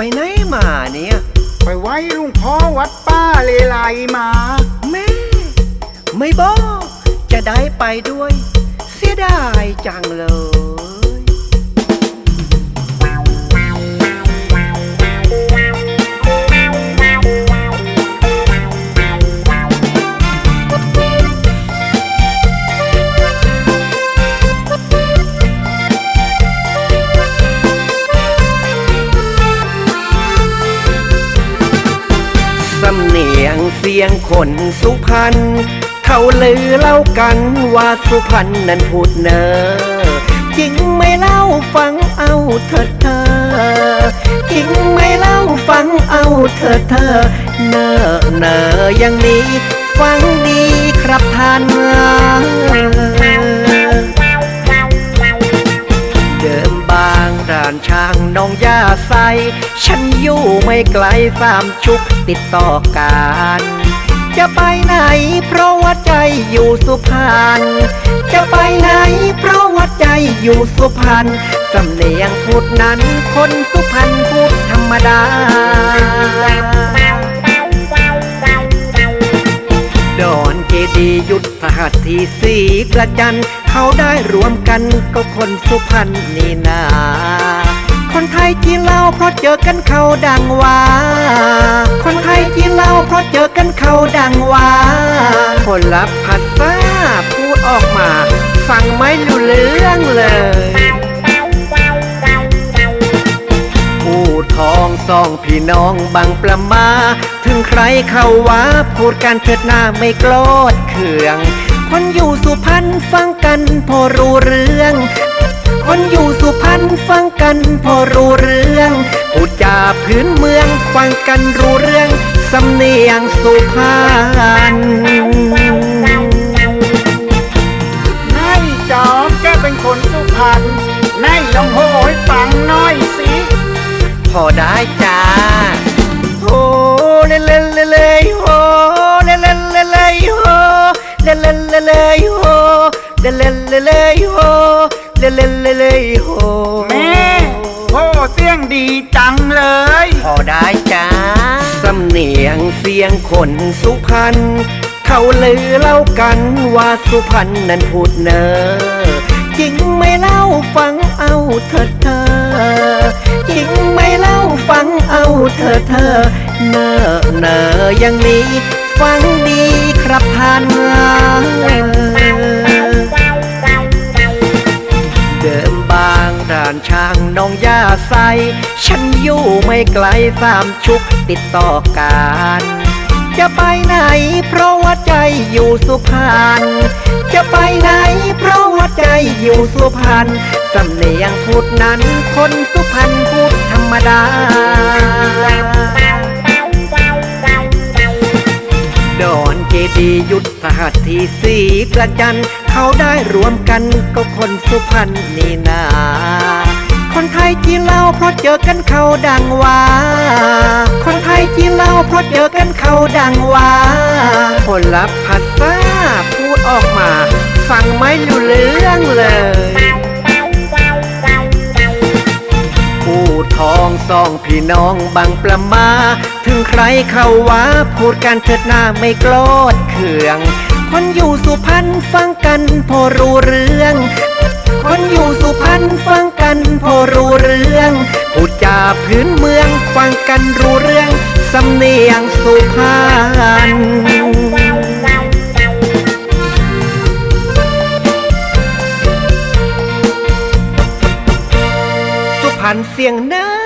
ไปไหนมาเนี่ย ไปไว้ลุงพ่อวัดป้าเลไลมา แม่ ไม่บอก จะได้ไปด้วย เสียดายจังเลย สำเนียงเสียงคนสุพรรณเขาลือเล่ากันว่าสุพรรณนั้นพูดเนอจริงไม่เล่าฟังเอาเถิดเธอจริงไม่เล่าฟังเอาเถิดเธอเนอเนออย่างนี้ ฟังดีครับท่านเดิมบางด่านช้างน้องยาใส ไกลสามชุกติดต่อกัน จะไปไหนเพราะว่าใจอยู่สุพรรณ จะไปไหนเพราะว่าใจอยู่สุพรรณสำเนียงพูดนั้นคนสุพรรณพูดธรรมดา ดอนเจดีย์ยุทธหัตถีสีกระจัน เขาได้รวมกันก็คนสุพรรณนี่นา คนไทยจีนเล่าเพราะเจอกันเขาดังว่าคนไทยจีนเล่าเพราะเจอกันเขาดังว่าคนละภาษาพูดออกมา ฟังไม่รู้เรื่องเลยผู้ทองสองพี่น้องบางประมา ถึงใครเขาว่าพูดกันเถิดหน้าไม่โกรธเคือง คนอยู่สุพรรณฟังกันพอรู้เรื่อง คนอยู่สุพรรณฟังกันพอรู้เรื่องพูดจาพื้นเมืองฟังกันรู้เรื่องสำเนียงสุพรรณนายจอมแกเป็นคนสุพรรณนายลองโหยฟังหน่อยสิพอได้จ้าโอ้เลเลเลเลโอ้เลเลเลเลโอ้เลเลเลเลโอ้เลเลเลเลโอ้เลเลเลเดีจังเลย พอได้จ้าสำเนียงเสียงคนสุพรรณเขาลือเล่ากันว่าสุพรรณนั้นพูดเนอจริงไหม่เล่าฟังเอาเถิดเธอจริงไหม่เล่าฟังเอาเถิดเธอเนอเนออย่างนี้ ฟังดีครับท่าน ด่านช้างน้องย่าใส ฉันอยู่ไม่ไกลสามชุกติดต่อการ จะไปไหนเพราะว่าใจอยู่สุพรรณ จะไปไหนเพราะว่าใจอยู่สุพรรณสำเนียงพูดนั้นคนสุพรรณพูดธรรมดา ดีย์ยุทธหัตถีสีประจัน เขาได้รวมกันก็คนสุพรรณนี่นา คนไทยจีนเล่าเพราะเจอกันเขาดังว่า คนไทยจีนเล่าเพราะเจอกันเขาดังว่าคนละภาษาพูดออกมา ฟังไม่รู้เรื่องเลย พี่น้องบางประมา ถึงใครเข้าว่าพูดกันเถิดหน้าไม่โกรธเคือง คนอยู่สุพรรณฟังกันพอรู้เรื่อง คนอยู่สุพรรณฟังกันพอรู้เรื่องพูดจาพื้นเมืองฟังกันรู้เรื่องสำเนียงสุพรรณสุพรรณเสียงเน้อ